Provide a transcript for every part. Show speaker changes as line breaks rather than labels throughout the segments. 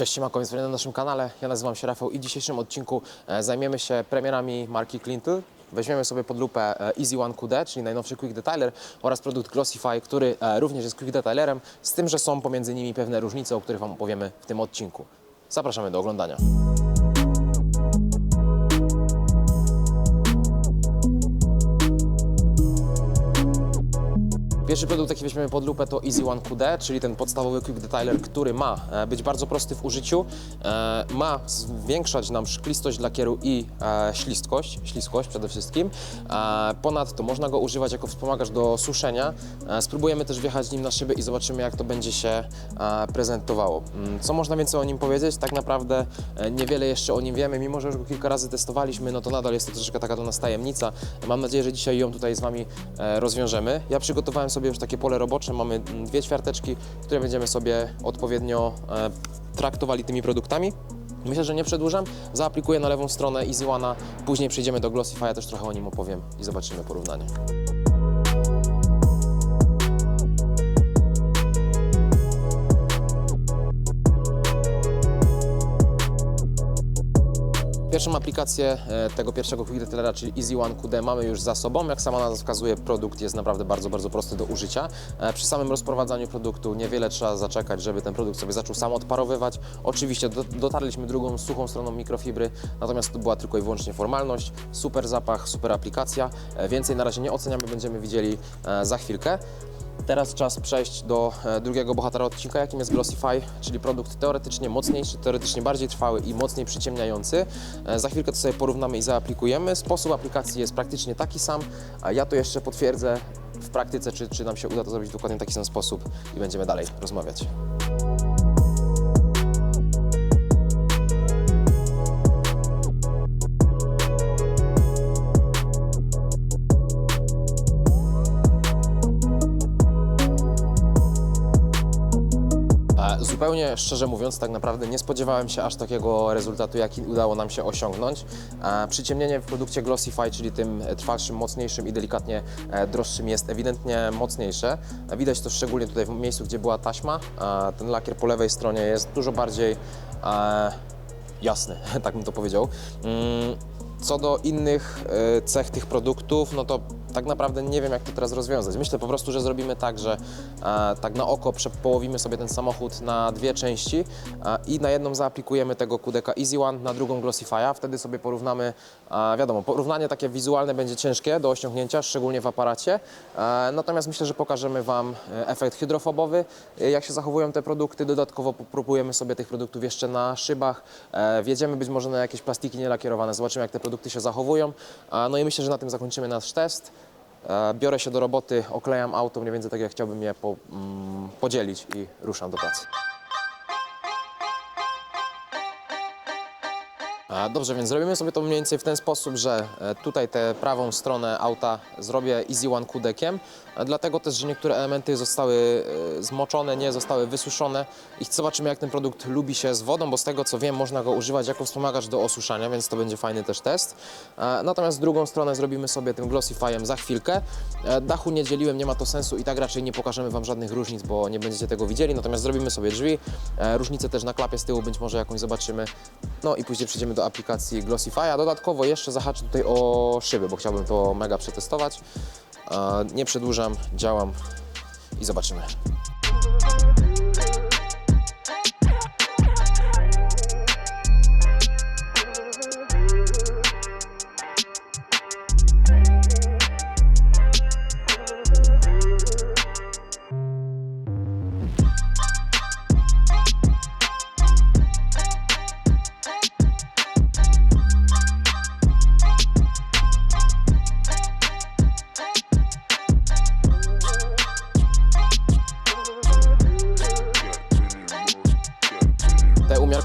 Cześć, Siemanko, więc na naszym kanale. Ja nazywam się Rafał i w dzisiejszym odcinku e, zajmiemy się premierami marki Clintel. Weźmiemy sobie pod lupę e, Easy One QD, czyli najnowszy Quick Detailer oraz produkt Glossify, który e, również jest Quick Detailerem, z tym, że są pomiędzy nimi pewne różnice, o których Wam opowiemy w tym odcinku. Zapraszamy do oglądania. Pierwszy produkt, jaki weźmiemy pod lupę to Easy One QD, czyli ten podstawowy Quick Detailer, który ma e, być bardzo prosty w użyciu, e, ma zwiększać nam szklistość lakieru i e, ślistkość, śliskość przede wszystkim. Ponadto można go używać jako wspomagacz do suszenia. Spróbujemy też wjechać nim na szybę i zobaczymy jak to będzie się prezentowało. Mm, Co można więcej o nim powiedzieć? Tak naprawdę niewiele jeszcze o nim wiemy, mimo że już go kilka razy testowaliśmy, no to nadal jest to troszeczkę taka dla nas tajemnica. Mam nadzieję, że dzisiaj ją tutaj z Wami rozwiążemy. Ja przygotowałem sobie już takie pole robocze, mamy mm, dwie ćwiarteczki, które będziemy sobie odpowiednio e, traktowali tymi produktami. Myślę, że nie przedłużam. Zaaplikuję na lewą stronę Easy One'a, później przejdziemy do Glossify'a, też trochę o nim opowiem i zobaczymy porównanie. Pierwszą aplikację e, tego pierwszego Quick Detailera, czyli Easy One QD mamy już za sobą. Jak sama nazwa wskazuje, produkt jest naprawdę bardzo, bardzo prosty do użycia. E, Przy samym rozprowadzaniu produktu niewiele trzeba zaczekać, żeby ten produkt sobie zaczął sam odparowywać. Oczywiście do, dotarliśmy drugą suchą stroną mikrofibry, natomiast to była tylko i wyłącznie formalność. Super zapach, super aplikacja. E, Więcej na razie nie oceniamy, będziemy widzieli za chwilkę. Teraz czas przejść do e, drugiego bohatera odcinka, jakim jest Glossify, czyli produkt teoretycznie mocniejszy, teoretycznie bardziej trwały i mocniej przyciemniający. E, Za chwilkę to sobie porównamy i zaaplikujemy. Sposób aplikacji jest praktycznie taki sam, a ja to jeszcze potwierdzę w praktyce, czy, czy nam się uda to zrobić w dokładnie taki sam sposób i będziemy dalej rozmawiać. Zupełnie szczerze mówiąc, tak naprawdę nie spodziewałem się aż takiego rezultatu, jaki udało nam się osiągnąć. Przyciemnienie w produkcie Glossify, czyli tym trwalszym, mocniejszym i delikatnie e, droższym jest ewidentnie mocniejsze. Widać to szczególnie tutaj w miejscu, gdzie była taśma. Ten lakier po lewej stronie jest dużo bardziej e, jasny, tak bym to powiedział. Mm, Co do innych e, cech tych produktów, no to tak naprawdę nie wiem, jak to teraz rozwiązać. Myślę po prostu, że zrobimy tak, że e, tak na oko przepołowimy sobie ten samochód na dwie części e, i na jedną zaaplikujemy tego kudeka Easy One, na drugą Glossify'a. Wtedy sobie porównamy, e, wiadomo, porównanie takie wizualne będzie ciężkie do osiągnięcia, szczególnie w aparacie. E, natomiast myślę, że pokażemy Wam e, efekt hydrofobowy, e, jak się zachowują te produkty. Dodatkowo popróbujemy sobie tych produktów jeszcze na szybach. E, wjedziemy być może na jakieś plastiki nielakierowane, zobaczymy, jak te produkty się zachowują. E, no i myślę, że na tym zakończymy nasz test. E, Biorę się do roboty, oklejam auto mniej więcej tak jak chciałbym je po, mm, podzielić i ruszam do pracy. Dobrze, więc zrobimy sobie to mniej więcej w ten sposób, że e, tutaj tę prawą stronę auta zrobię Easy One kudekiem, dlatego też, że niektóre elementy zostały e, zmoczone, nie zostały wysuszone i zobaczymy jak ten produkt lubi się z wodą, bo z tego co wiem można go używać jako wspomagacz do osuszania, więc to będzie fajny też test. E, Natomiast drugą stronę zrobimy sobie tym Glossifyem za chwilkę. E, Dachu nie dzieliłem, nie ma to sensu i tak raczej nie pokażemy Wam żadnych różnic, bo nie będziecie tego widzieli, natomiast zrobimy sobie drzwi, e, różnicę też na klapie z tyłu być może jakąś zobaczymy, no i później przejdziemy do aplikacji Glossify'a. Dodatkowo jeszcze zahaczę tutaj o szyby, bo chciałbym to mega przetestować. Nie przedłużam, działam i zobaczymy.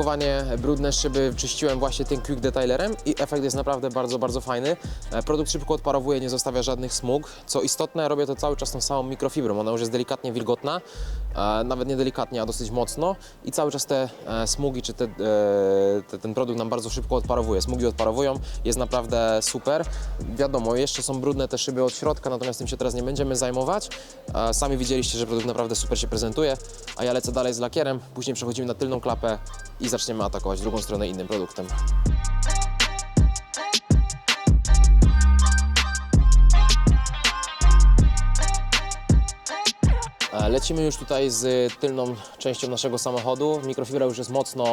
Te umiarkowanie brudne szyby czyściłem właśnie tym Quick Detailerem i efekt jest naprawdę bardzo, bardzo fajny. E, Produkt szybko odparowuje, nie zostawia żadnych smug. Co istotne, robię to cały czas tą samą mikrofibrą. Ona już jest delikatnie wilgotna, e, nawet nie delikatnie, a dosyć mocno i cały czas te e, smugi, czy te, te, ten produkt nam bardzo szybko odparowuje. Smugi odparowują, jest naprawdę super. Wiadomo, jeszcze są brudne te szyby od środka, natomiast tym się teraz nie będziemy zajmować. Sami widzieliście, że produkt naprawdę super się prezentuje, a ja lecę dalej z lakierem, później przechodzimy na tylną klapę i zaczniemy atakować drugą stronę innym produktem. Lecimy już tutaj z tylną częścią naszego samochodu. Mikrofibra już jest mocno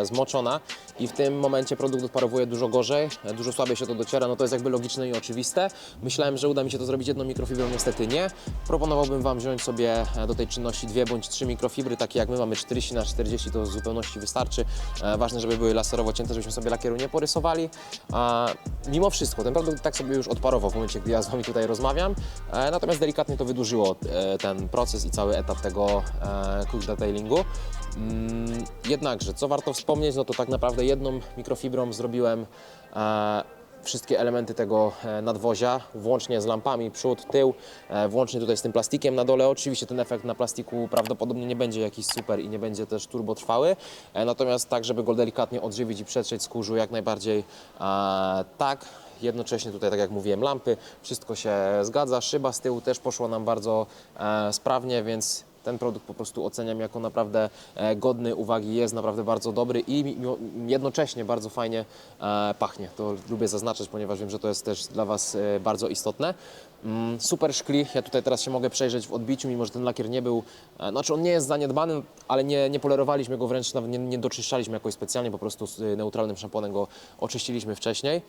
e, zmoczona i w tym momencie produkt odparowuje dużo gorzej, e, dużo słabiej się to dociera, no to jest jakby logiczne i oczywiste. Myślałem, że uda mi się to zrobić jedną mikrofibrą, niestety nie. Proponowałbym Wam wziąć sobie e, do tej czynności dwie bądź trzy mikrofibry, takie jak my mamy 40 na 40 to w zupełności wystarczy. E, Ważne, żeby były laserowo cięte, żebyśmy sobie lakieru nie porysowali. A mimo wszystko, ten produkt tak sobie już odparował w momencie, gdy ja z Wami tutaj rozmawiam, e, natomiast delikatnie to wydłużyło e, ten proces i cały etap tego e, quick detailingu. Mm, Jednakże, co warto wspomnieć, no to tak naprawdę jedną mikrofibrą zrobiłem e, wszystkie elementy tego e, nadwozia, włącznie z lampami przód, tył, e, włącznie tutaj z tym plastikiem na dole. Oczywiście ten efekt na plastiku prawdopodobnie nie będzie jakiś super i nie będzie też turbotrwały, e, natomiast tak, żeby go delikatnie odżywić i przetrzeć z kurzu jak najbardziej tak. Jednocześnie tutaj, tak jak mówiłem, lampy, wszystko się zgadza. Szyba z tyłu też poszła nam bardzo e, sprawnie, więc ten produkt po prostu oceniam jako naprawdę e, godny uwagi, jest naprawdę bardzo dobry i jednocześnie bardzo fajnie e, pachnie. To lubię zaznaczać, ponieważ wiem, że to jest też dla Was bardzo istotne. Mm, Super szkli, ja tutaj teraz się mogę przejrzeć w odbiciu, mimo że ten lakier nie był, znaczy on nie jest zaniedbany, ale nie, nie polerowaliśmy go wręcz, nawet nie, nie doczyszczaliśmy jakoś specjalnie, po prostu neutralnym szamponem go oczyściliśmy wcześniej.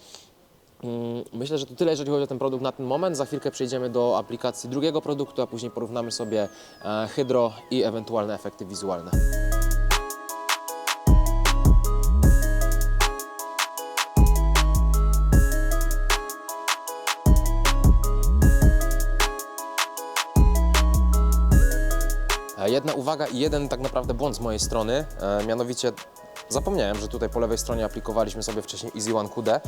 Mm, Myślę, że to tyle, jeżeli chodzi o ten produkt na ten moment. Za chwilkę przejdziemy do aplikacji drugiego produktu, a później porównamy sobie e, hydro i ewentualne efekty wizualne. E, Jedna uwaga i jeden tak naprawdę błąd z mojej strony, e, mianowicie zapomniałem, że tutaj po lewej stronie aplikowaliśmy sobie wcześniej Easy One QD e,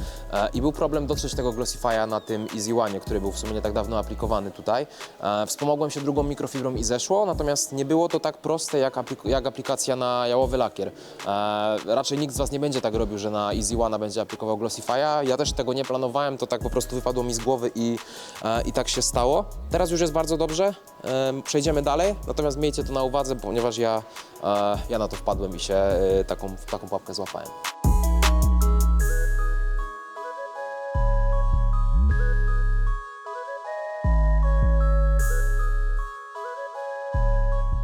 i był problem dotrzeć tego Glossify'a na tym Easy One, który był w sumie nie tak dawno aplikowany tutaj. E, Wspomogłem się drugą mikrofibrą i zeszło, natomiast nie było to tak proste jak, aplik- jak aplikacja na jałowy lakier. E, Raczej nikt z Was nie będzie tak robił, że na Easy One będzie aplikował Glossify'a. Ja też tego nie planowałem, to tak po prostu wypadło mi z głowy i, i tak się stało. Teraz już jest bardzo dobrze, przejdziemy dalej, natomiast miejcie to na uwadze, ponieważ ja, ja na to wpadłem i się taką, taką pułapkę złapałem.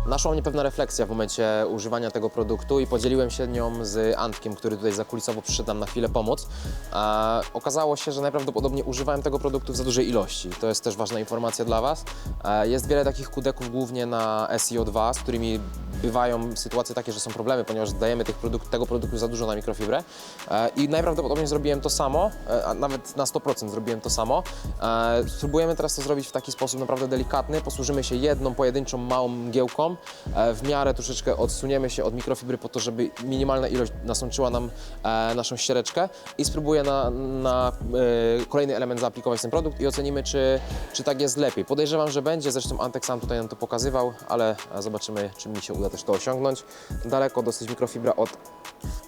Naszła mnie pewna refleksja w momencie używania tego produktu i podzieliłem się nią z Antkiem, który tutaj zakulisowo przyszedł nam na chwilę pomóc. Okazało się, że najprawdopodobniej używałem tego produktu w za dużej ilości. To jest też ważna informacja dla Was. Jest wiele takich kudeków głównie na SEO2, z którymi bywają sytuacje takie, że są problemy, ponieważ dajemy tych produkt, tego produktu za dużo na mikrofibrę. E, I najprawdopodobniej zrobiłem to samo, e, a nawet na 100% zrobiłem to samo. E, spróbujemy teraz to zrobić w taki sposób naprawdę delikatny. Posłużymy się jedną pojedynczą małą mgiełką. W miarę troszeczkę odsuniemy się od mikrofibry po to, żeby minimalna ilość nasączyła nam naszą ściereczkę i spróbuję na, na kolejny element zaaplikować ten produkt i ocenimy, czy, czy tak jest lepiej. Podejrzewam, że będzie, zresztą Antek sam tutaj nam to pokazywał, ale zobaczymy, czy mi się uda też to osiągnąć. Daleko dosyć mikrofibra od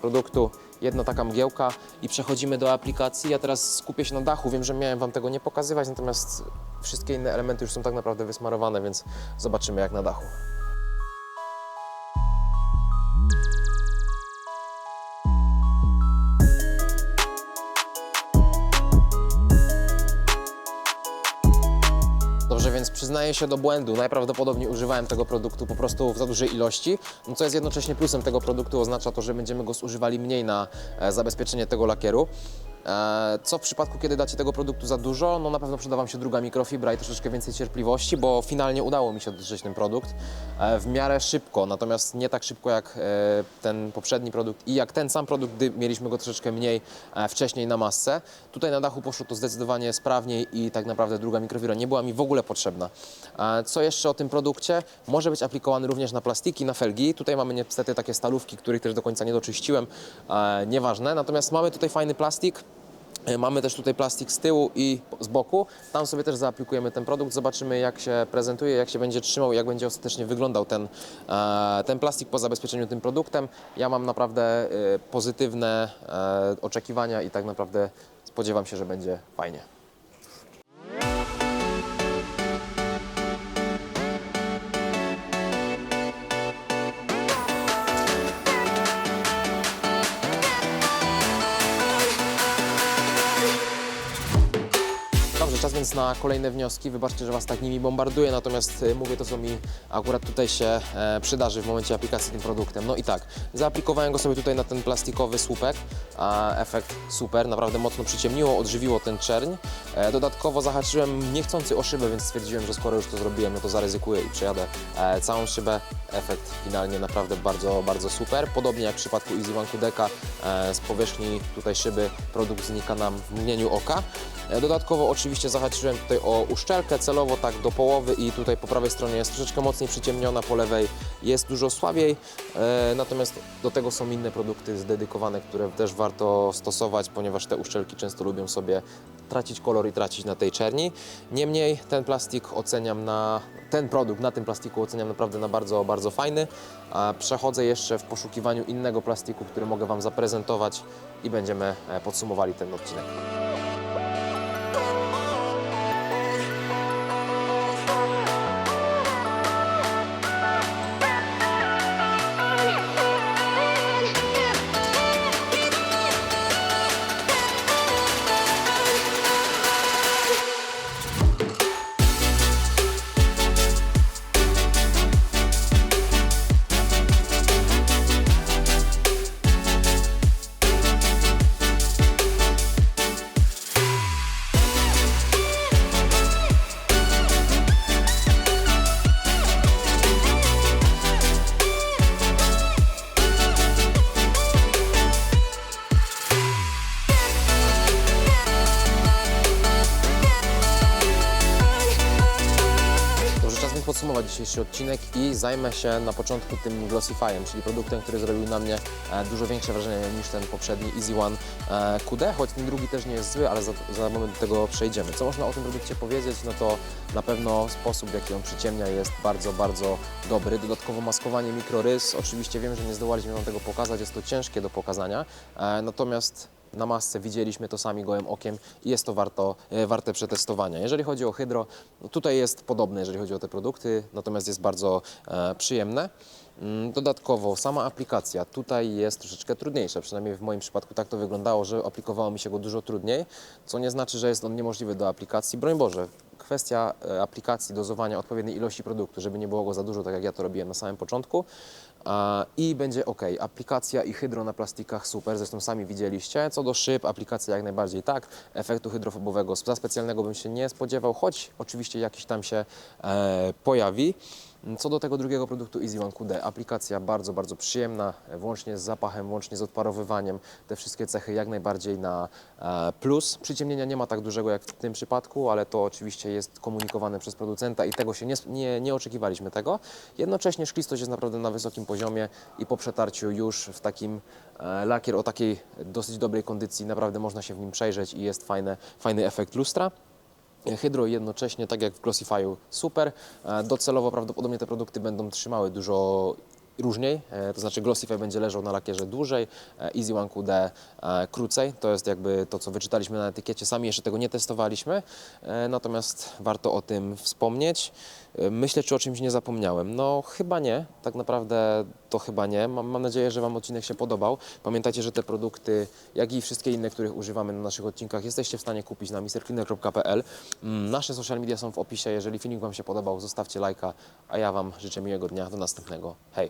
produktu, jedna taka mgiełka i przechodzimy do aplikacji. Ja teraz skupię się na dachu, wiem, że miałem Wam tego nie pokazywać, natomiast wszystkie inne elementy już są tak naprawdę wysmarowane, więc zobaczymy jak na dachu. Więc przyznaję się do błędu. Najprawdopodobniej używałem tego produktu po prostu w za dużej ilości, co jest jednocześnie plusem tego produktu. Oznacza to, że będziemy go zużywali mniej na e, zabezpieczenie tego lakieru. E, Co w przypadku, kiedy dacie tego produktu za dużo? No na pewno przyda Wam się druga mikrofibra i troszeczkę więcej cierpliwości, bo finalnie udało mi się drzeć ten produkt e, w miarę szybko, natomiast nie tak szybko jak e, ten poprzedni produkt i jak ten sam produkt, gdy mieliśmy go troszeczkę mniej wcześniej na masce. Tutaj na dachu poszło to zdecydowanie sprawniej i tak naprawdę druga mikrofibra nie była mi w ogóle potrzebna. Co jeszcze o tym produkcie? Może być aplikowany również na plastiki, na felgi. Tutaj mamy niestety takie stalówki, których też do końca nie doczyściłem, nieważne. Natomiast mamy tutaj fajny plastik. E, Mamy też tutaj plastik z tyłu i z boku. Tam sobie też zaaplikujemy ten produkt, zobaczymy jak się prezentuje, jak się będzie trzymał, jak będzie ostatecznie wyglądał ten, e, ten plastik po zabezpieczeniu tym produktem. Ja mam naprawdę e, pozytywne oczekiwania i tak naprawdę spodziewam się, że będzie fajnie. Czas więc na kolejne wnioski. Wybaczcie, że Was tak nimi bombarduję, natomiast e, mówię to, co mi akurat tutaj się e, przydarzy w momencie aplikacji tym produktem. No i tak, zaaplikowałem go sobie tutaj na ten plastikowy słupek. A efekt super, naprawdę mocno przyciemniło, odżywiło ten czerń. E, dodatkowo zahaczyłem niechcący o szybę, więc stwierdziłem, że skoro już to zrobiłem, no to zaryzykuję i przejadę e, całą szybę. Efekt finalnie naprawdę bardzo, bardzo super. Podobnie jak w przypadku Easy One Kudeka, z powierzchni tutaj szyby produkt znika nam w mgnieniu oka. Dodatkowo oczywiście zahaczyłem tutaj o uszczelkę celowo tak do połowy i tutaj po prawej stronie jest troszeczkę mocniej przyciemniona, po lewej jest dużo słabiej. E, Natomiast do tego są inne produkty zdedykowane, które też warto stosować, ponieważ te uszczelki często lubią sobie tracić kolor i tracić na tej czerni. Niemniej ten plastik oceniam na ten produkt na tym plastiku oceniam naprawdę na bardzo, bardzo fajny. Przechodzę jeszcze w poszukiwaniu innego plastiku, który mogę Wam zaprezentować i będziemy e, podsumowali ten odcinek. Podsumować dzisiejszy odcinek i zajmę się na początku tym Glossifyem, czyli produktem, który zrobił na mnie e, dużo większe wrażenie niż ten poprzedni Easy One e, QD, choć ten drugi też nie jest zły, ale za, za moment do tego przejdziemy. Co można o tym produkcie powiedzieć? No to na pewno sposób, w jaki on przyciemnia jest bardzo, bardzo dobry. Dodatkowo maskowanie mikrorys. Oczywiście wiem, że nie zdołaliśmy Wam tego pokazać, jest to ciężkie do pokazania, e, natomiast na masce widzieliśmy to sami gołym okiem i jest to warto, e, warte przetestowania. Jeżeli chodzi o hydro, no tutaj jest podobne, jeżeli chodzi o te produkty, natomiast jest bardzo e, przyjemne. Mm, Dodatkowo sama aplikacja tutaj jest troszeczkę trudniejsza, przynajmniej w moim przypadku tak to wyglądało, że aplikowało mi się go dużo trudniej, co nie znaczy, że jest on niemożliwy do aplikacji. Broń Boże, kwestia e, aplikacji, dozowania odpowiedniej ilości produktu, żeby nie było go za dużo, tak jak ja to robiłem na samym początku. I będzie ok. Aplikacja i hydro na plastikach super, zresztą sami widzieliście. Co do szyb, aplikacja jak najbardziej tak. Efektu hydrofobowego za specjalnego bym się nie spodziewał, choć oczywiście jakiś tam się e, pojawi. Co do tego drugiego produktu Easy One QD, aplikacja bardzo, bardzo przyjemna, włącznie z zapachem, włącznie z odparowywaniem, te wszystkie cechy jak najbardziej na e, plus. Przyciemnienia nie ma tak dużego jak w tym przypadku, ale to oczywiście jest komunikowane przez producenta i tego się nie, nie, nie oczekiwaliśmy tego. Jednocześnie szklistość jest naprawdę na wysokim poziomie i po przetarciu już w takim e, lakier o takiej dosyć dobrej kondycji naprawdę można się w nim przejrzeć i jest fajne, fajny efekt lustra. Hydro jednocześnie, tak jak w Glossify'u, super. E, Docelowo prawdopodobnie te produkty będą trzymały dużo różniej, e, to znaczy Glossify będzie leżał na lakierze dłużej, e, Easy One QD e, krócej. To jest jakby to, co wyczytaliśmy na etykiecie. Sami jeszcze tego nie testowaliśmy, natomiast warto o tym wspomnieć. Myślę, czy o czymś nie zapomniałem. No chyba nie, tak naprawdę to chyba nie. Mam, mam nadzieję, że Wam odcinek się podobał. Pamiętajcie, że te produkty, jak i wszystkie inne, których używamy na naszych odcinkach, jesteście w stanie kupić na mistercleaner.pl. Mm, Nasze social media są w opisie. Jeżeli filmik Wam się podobał, zostawcie lajka, a ja Wam życzę miłego dnia. Do następnego. Hej!